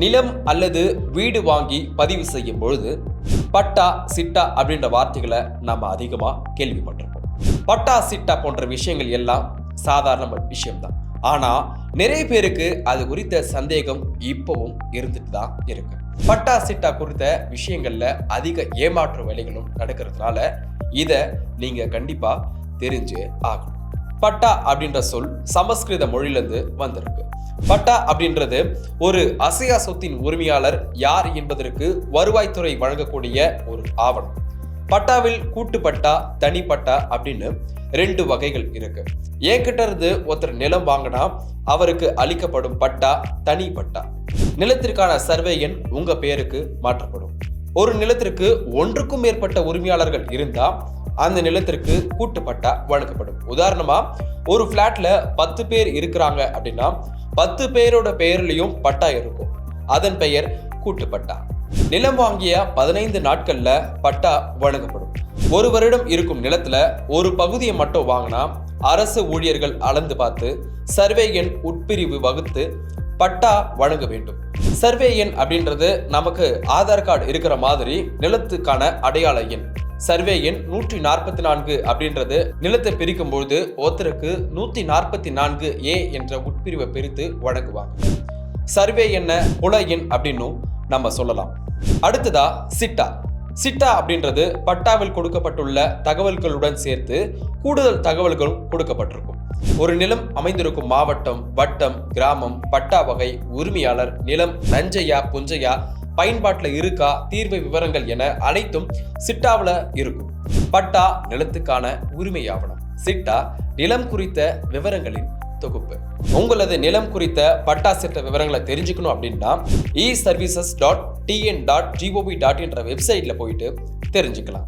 நிலம் அல்லது வீடு வாங்கி பதிவு செய்யும் பொழுது பட்டா சிட்டா அப்படின்ற வார்த்தைகளை நாம் அதிகமாக கேள்விப்பட்டிருப்போம். பட்டா சிட்டா போன்ற விஷயங்கள் எல்லாம் சாதாரண விஷயம்தான். ஆனால் நிறைய பேருக்கு அது குறித்த சந்தேகம் இப்பவும் இருந்துட்டு தான் இருக்கு. பட்டா சிட்டா குறித்த விஷயங்கள்ல அதிக ஏமாற்று வேலைகளும் நடக்கிறதுனால இதை நீங்க கண்டிப்பா தெரிஞ்சு ஆகணும். பட்டா அப்படின்ற சொல் சமஸ்கிருத மொழியிலிருந்து வந்திருக்கு. பட்டா அப்படின்றது ஒரு அசையா சொத்தின் உரிமையாளர் யார் என்பதற்கு வருவாய்த்துறை வழங்கக்கூடிய ஒரு ஆவணம். பட்டாவில் கூட்டு பட்டா தனி பட்டா அப்படின்னு ரெண்டு வகைகள் இருக்கு. என்கிட்ட இருந்து ஒருத்தர் நிலம் வாங்கினா அவருக்கு அளிக்கப்படும் பட்டா தனி பட்டா நிலத்திற்கான சர்வே எண் உங்க பேருக்கு மாற்றப்படும். ஒரு நிலத்திற்கு ஒன்றுக்கும் மேற்பட்ட உரிமையாளர்கள் இருந்தா அந்த நிலத்திற்கு கூட்டுப்பட்டா வழங்கப்படும். உதாரணமா ஒரு பிளாட்ல பத்து பேர் இருக்கிறாங்க அப்படின்னா பத்து பேரோட பெயர்லையும் பட்டா இருக்கும். அதன் பெயர் கூட்டுப்பட்டா. நிலம் வாங்கிய பதினைந்து நாட்கள்ல பட்டா வழங்கப்படும். ஒரு வருடம் இருக்கும் நிலத்துல ஒரு பகுதியை மட்டும் வாங்கினா அரசு ஊழியர்கள் அளந்து பார்த்து சர்வே எண் உட்பிரிவு வகுத்து பட்டா வழங்க வேண்டும். சர்வே எண் அப்படின்றது நமக்கு ஆதார் கார்டு இருக்கிற மாதிரி நிலத்துக்கான அடையாள எண். சர்வே எண் நூற்றி நாற்பத்தி நான்கு அப்படின்றது நிலத்தை பிரிக்கும் பொழுது ஒருத்தருக்கு நூற்றி நாற்பத்தி நான்கு ஏ என்ற உட்பிரிவை பிரித்து வழங்குவாங்க. சர்வே என்ன புல எண் அப்படின்னும் நம்ம சொல்லலாம். அடுத்ததா சிட்டா. சிட்டா அப்படின்றது பட்டாவில் கொடுக்கப்பட்டுள்ள தகவல்களுடன் சேர்த்து கூடுதல் தகவல்களும் கொடுக்கப்பட்டிருக்கும். ஒரு நிலம் அமைந்திருக்கும் மாவட்டம் வட்டம் கிராமம் பட்டா வகை உரிமையாளர் நிலம் நஞ்சையா புஞ்சையா பயன்பாட்டில் இருக்கா? தீர்வு விவரங்கள் என அனைத்தும் சிட்டாவில் இருக்கும். பட்டா நிலத்துக்கான உரிமை ஆவணம். சிட்டா நிலம் குறித்த விவரங்களின் தொகுப்பு. உங்களது நிலம் குறித்த பட்டா சிட்ட விவரங்களை தெரிஞ்சுக்கணும் அப்படின்னா e services dot TN dot GOV dot என்ற வெப்சைட்ல போயிட்டு தெரிஞ்சுக்கலாம்.